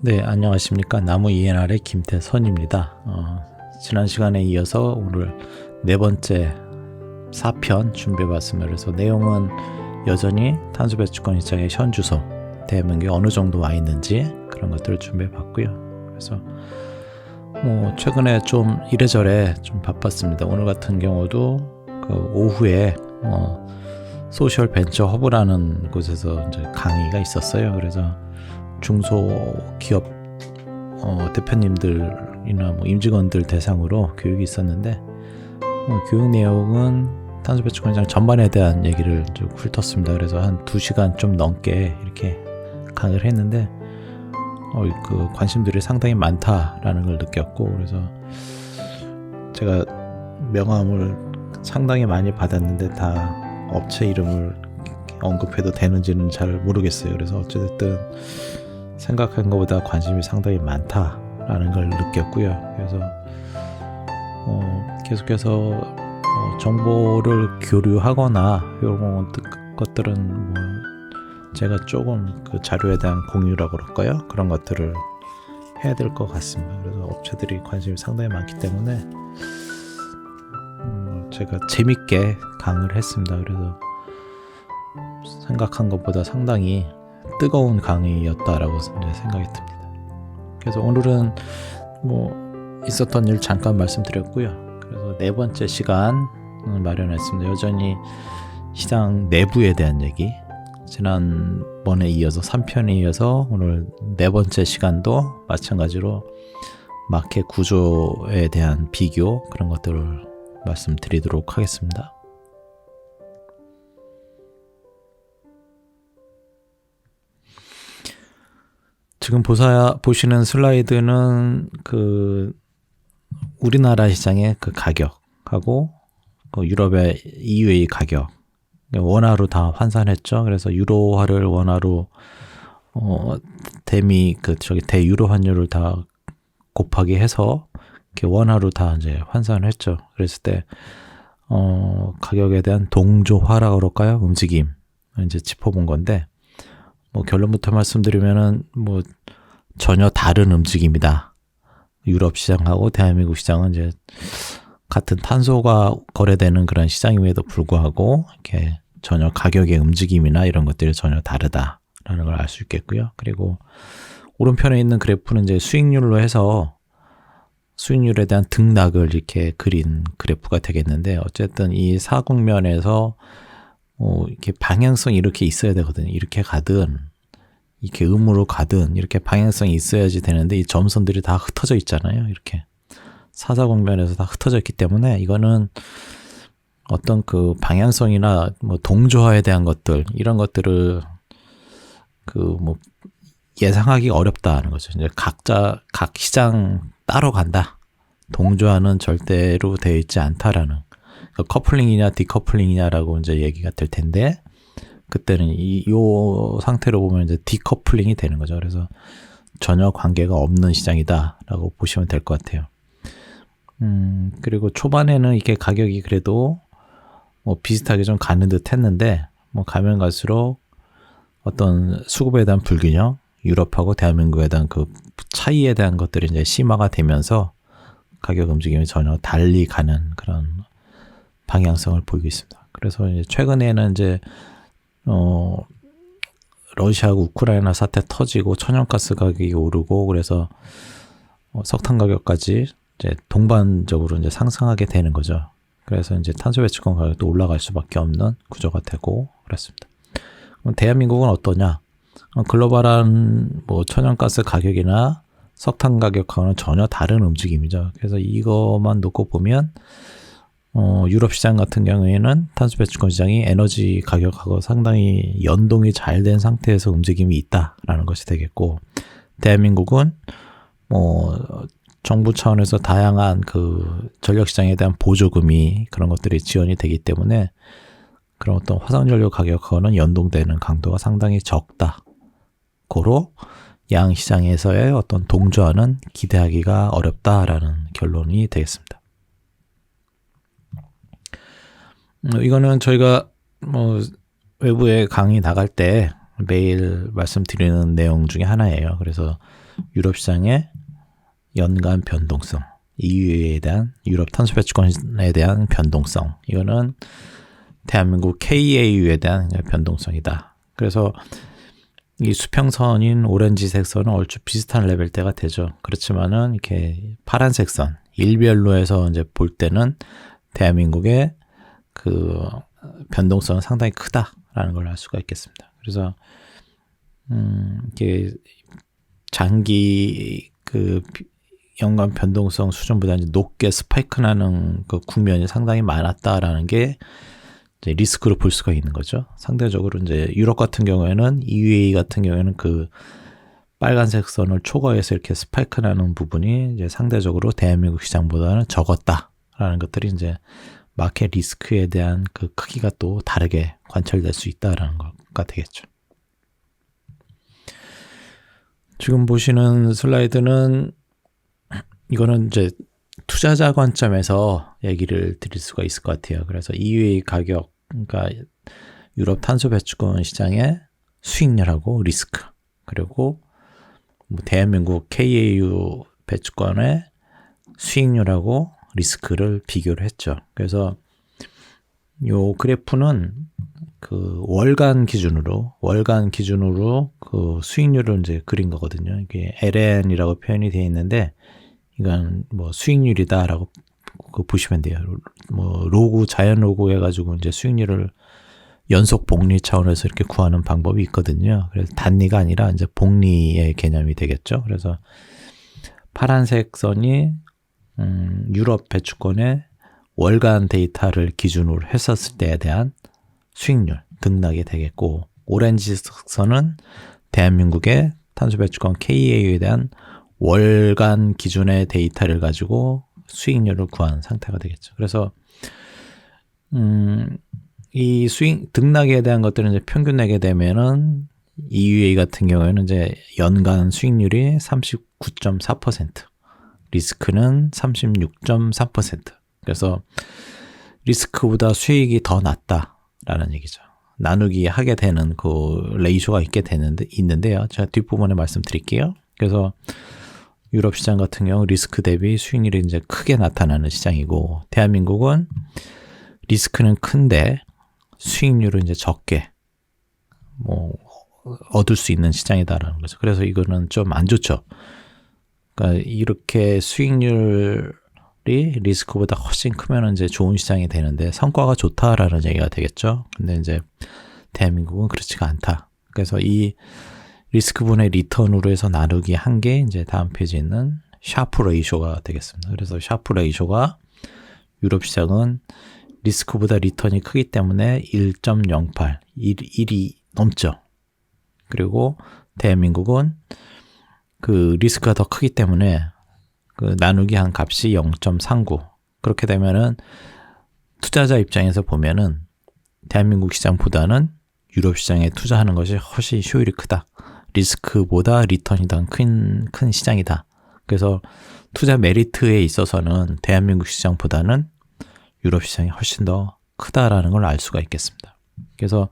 네, 안녕하십니까. 나무 ENR의 김태선입니다. 어, 지난 시간에 이어서 오늘 네 번째 4편 준비해봤습니다. 그래서 내용은 여전히 탄소 배출권 시장의 현 주소, 대한민국에 어느 정도 와 있는지 그런 것들을 준비해봤고요. 그래서 뭐 최근에 좀 이래저래 좀 바빴습니다. 오늘 같은 경우도 그 오후에 뭐 소셜 벤처 허브라는 곳에서 강의가 있었어요. 그래서 중소기업 어, 대표님들이나 뭐 임직원들 대상으로 교육이 있었는데 어, 교육 내용은 탄소 배출 권장 전반에 대한 얘기를 좀 훑었습니다. 그래서 한 두 시간 좀 넘게 이렇게 강의를 했는데 어, 그 관심들이 상당히 많다라는 걸 느꼈고 그래서 제가 명함을 상당히 많이 받았는데 다 업체 이름을 언급해도 되는지는 잘 모르겠어요. 그래서 어찌됐든 생각한 것보다 관심이 상당히 많다라는 걸 느꼈고요. 그래서 어, 계속해서 어, 정보를 교류하거나 이런 것들은 뭐 제가 조금 그 자료에 대한 공유라고 그럴까요? 그런 것들을 해야 될 것 같습니다. 그래서 업체들이 관심이 상당히 많기 때문에 음, 제가 재밌게 강의를 했습니다. 그래서 생각한 것보다 상당히 뜨거운 강의였다라고 생각이 듭니다. 그래서 오늘은 뭐 있었던 일 잠깐 말씀드렸고요. 그래서 네 번째 시간 마련했습니다. 여전히 시장 내부에 대한 얘기. 지난번에 이어서 3편에 이어서 오늘 네 번째 시간도 마찬가지로 마켓 구조에 대한 비교 그런 것들을 말씀드리도록 하겠습니다. 지금 보사 보시는 슬라이드는 그 우리나라 시장의 그 가격하고 그 유럽의 EU의 가격 원화로 다 환산했죠. 그래서 유로화를 원화로 어 대미 그 저기 대유로 환율을 다 곱하기 해서 이렇게 원화로 다 이제 환산했죠. 그랬을 때 어, 가격에 대한 동조화라고 그럴까요? 움직임 이제 짚어본 건데 뭐 결론부터 말씀드리면은 뭐 전혀 다른 움직임이다. 유럽 시장하고 대한민국 시장은 이제 같은 탄소가 거래되는 그런 시장임에도 불구하고 이렇게 전혀 가격의 움직임이나 이런 것들이 전혀 다르다라는 걸 알 수 있겠고요. 그리고 오른편에 있는 그래프는 이제 수익률로 해서 수익률에 대한 등락을 이렇게 그린 그래프가 되겠는데 어쨌든 이 사국면에서 어, 이렇게 방향성이 이렇게 있어야 되거든요. 이렇게 가든 이렇게 음으로 가든 이렇게 방향성이 있어야지 되는데 이 점선들이 다 흩어져 있잖아요. 이렇게 사사공면에서 다 흩어져 있기 때문에 이거는 어떤 그 방향성이나 뭐 동조화에 대한 것들 이런 것들을 그 뭐 예상하기 어렵다는 거죠. 이제 각자 각 시장 따로 간다. 동조화는 절대로 되어 있지 않다라는 커플링이냐 디커플링이냐라고 이제 얘기가 될 텐데 그때는 이, 요 상태로 보면 이제 디커플링이 되는 거죠. 그래서 전혀 관계가 없는 시장이다라고 보시면 될 것 같아요. 음, 그리고 초반에는 이게 가격이 그래도 뭐 비슷하게 좀 가는 듯 했는데, 뭐 가면 갈수록 어떤 수급에 대한 불균형, 유럽하고 대한민국에 대한 그 차이에 대한 것들이 이제 심화가 되면서 가격 움직임이 전혀 달리 가는 그런 방향성을 보이고 있습니다. 그래서 이제 최근에는 이제 어, 러시아하고 우크라이나 사태 터지고 천연가스 가격이 오르고 그래서 어, 석탄 가격까지 이제 동반적으로 이제 상승하게 되는 거죠. 그래서 이제 탄소 배출권 가격도 올라갈 수밖에 없는 구조가 되고 그렇습니다. 그럼 대한민국은 어떠냐? 어, 글로벌한 뭐 천연가스 가격이나 석탄 가격하고는 전혀 다른 움직임이죠. 그래서 이것만 놓고 보면 어, 유럽 시장 같은 경우에는 탄소 배출권 시장이 에너지 가격하고 상당히 연동이 잘 된 상태에서 움직임이 있다라는 것이 되겠고, 대한민국은 뭐 정부 차원에서 다양한 그 전력 시장에 대한 보조금이 그런 것들이 지원이 되기 때문에 그런 어떤 화석 연료 가격하고는 연동되는 강도가 상당히 적다. 고로 양 시장에서의 어떤 동조화는 기대하기가 어렵다라는 결론이 되겠습니다. 음, 이거는 저희가 뭐 외부에 강의 나갈 때 매일 말씀드리는 내용 중에 하나예요. 그래서 유럽 시장의 연간 변동성, EU에 대한 유럽 탄소 배출권에 대한 변동성. 이거는 대한민국 KAU에 대한 변동성이다. 그래서 이 수평선인 오렌지색 선은 얼추 비슷한 레벨대가 되죠. 그렇지만은 이렇게 파란색 선, 일별로에서 이제 볼 때는 대한민국의 그 변동성은 상당히 크다라는 걸 알 수가 있겠습니다. 그래서 음 이게 장기 그 연간 변동성 수준보다 이제 높게 스파이크 나는 그 국면이 상당히 많았다라는 게 이제 리스크로 볼 수가 있는 거죠. 상대적으로 이제 유럽 같은 경우에는 EUA 같은 경우에는 그 빨간색 선을 초과해서 이렇게 스파이크 나는 부분이 이제 상대적으로 대한민국 시장보다는 적었다라는 것들이 이제 마켓 리스크에 대한 그 크기가 또 다르게 관찰될 수 있다라는 것가 되겠죠. 지금 보시는 슬라이드는 이거는 이제 투자자 관점에서 얘기를 드릴 수가 있을 것 같아요. 그래서 EUA 가격, 그러니까 유럽 탄소 배출권 시장의 수익률하고 리스크, 그리고 뭐 대한민국 KAU 배출권의 수익률하고 리스크를 비교를 했죠. 그래서 요 그래프는 그 월간 기준으로 월간 기준으로 그 수익률을 이제 그린 거거든요. 이게 LN이라고 표현이 되어 있는데 이건 뭐 수익률이다라고 그 보시면 돼요. 뭐 로고 자연 로고 해가지고 이제 수익률을 연속 복리 차원에서 이렇게 구하는 방법이 있거든요. 그래서 단리가 아니라 이제 복리의 개념이 되겠죠. 그래서 파란색 선이 음, 유럽 배출권의 월간 데이터를 기준으로 했었을 때에 대한 수익률 등락이 되겠고 오렌지 선은 대한민국의 탄소 배출권 KA에 대한 월간 기준의 데이터를 가지고 수익률을 구한 상태가 되겠죠. 그래서 음, 이 수익 등락에 대한 것들은 이제 평균 내게 되면은 EUA 같은 경우에는 이제 연간 수익률이 39.4%, 리스크는 36.3%. 그래서 리스크보다 수익이 더 낮다라는 얘기죠. 나누기 하게 되는 그 레이쇼가 있게 되는데 있는데요. 제가 뒷부분에 말씀드릴게요. 그래서 유럽 시장 같은 경우 리스크 대비 수익률이 이제 크게 나타나는 시장이고 대한민국은 리스크는 큰데 수익률은 이제 적게 뭐 얻을 수 있는 시장이다라는 거죠. 그래서 이거는 좀 안 좋죠. 그러니까 이렇게 수익률이 리스크보다 훨씬 크면 이제 좋은 시장이 되는데 성과가 좋다라는 얘기가 되겠죠. 근데 이제 대한민국은 그렇지가 않다. 그래서 이 리스크분의 리턴으로 해서 나누기 한 게 이제 다음 페이지에 있는 샤프 레이쇼가 되겠습니다. 그래서 샤프 레이쇼가 유럽 시장은 리스크보다 리턴이 크기 때문에 1.08, 1, 1이 넘죠. 그리고 대한민국은 그 리스크가 더 크기 때문에 그 나누기 한 값이 0.39. 그렇게 되면은 투자자 입장에서 보면은 대한민국 시장보다는 유럽 시장에 투자하는 것이 훨씬 효율이 크다. 리스크보다 리턴이 더 큰, 큰 시장이다. 그래서 투자 메리트에 있어서는 대한민국 시장보다는 유럽 시장이 훨씬 더 크다라는 걸 알 수가 있겠습니다. 그래서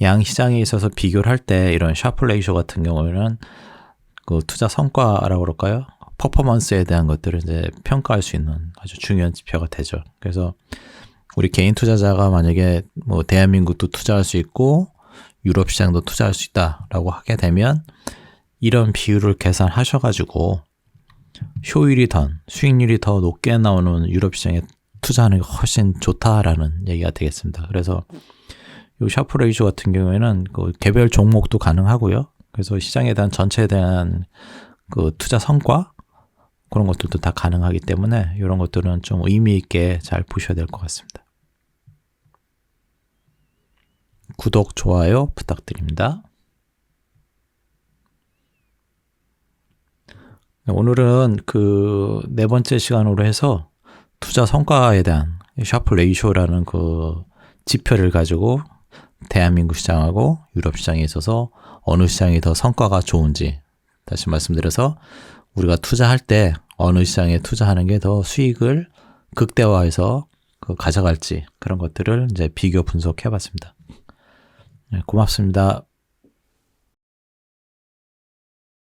양 시장에 있어서 비교를 할 때 이런 샤플 레이쇼 같은 경우에는 그 투자 성과라고 그럴까요? 퍼포먼스에 대한 것들을 이제 평가할 수 있는 아주 중요한 지표가 되죠. 그래서 우리 개인 투자자가 만약에 뭐 대한민국도 투자할 수 있고 유럽 시장도 투자할 수 있다라고 하게 되면 이런 비율을 계산하셔가지고 효율이 더 수익률이 더 높게 나오는 유럽 시장에 투자하는 게 훨씬 좋다라는 얘기가 되겠습니다. 그래서 이 샤프 레이쇼 같은 경우에는 그 개별 종목도 가능하고요. 그래서 시장에 대한 전체에 대한 그 투자 성과 그런 것들도 다 가능하기 때문에 이런 것들은 좀 의미 있게 잘 보셔야 될 것 같습니다. 구독, 좋아요 부탁드립니다. 오늘은 그 네 번째 시간으로 해서 투자 성과에 대한 샤프 레이쇼라는 그 지표를 가지고 대한민국 시장하고 유럽 시장에 있어서 어느 시장이 더 성과가 좋은지 다시 말씀드려서 우리가 투자할 때 어느 시장에 투자하는 게 더 수익을 극대화해서 그 가져갈지 그런 것들을 이제 비교 분석해 봤습니다. 네, 고맙습니다.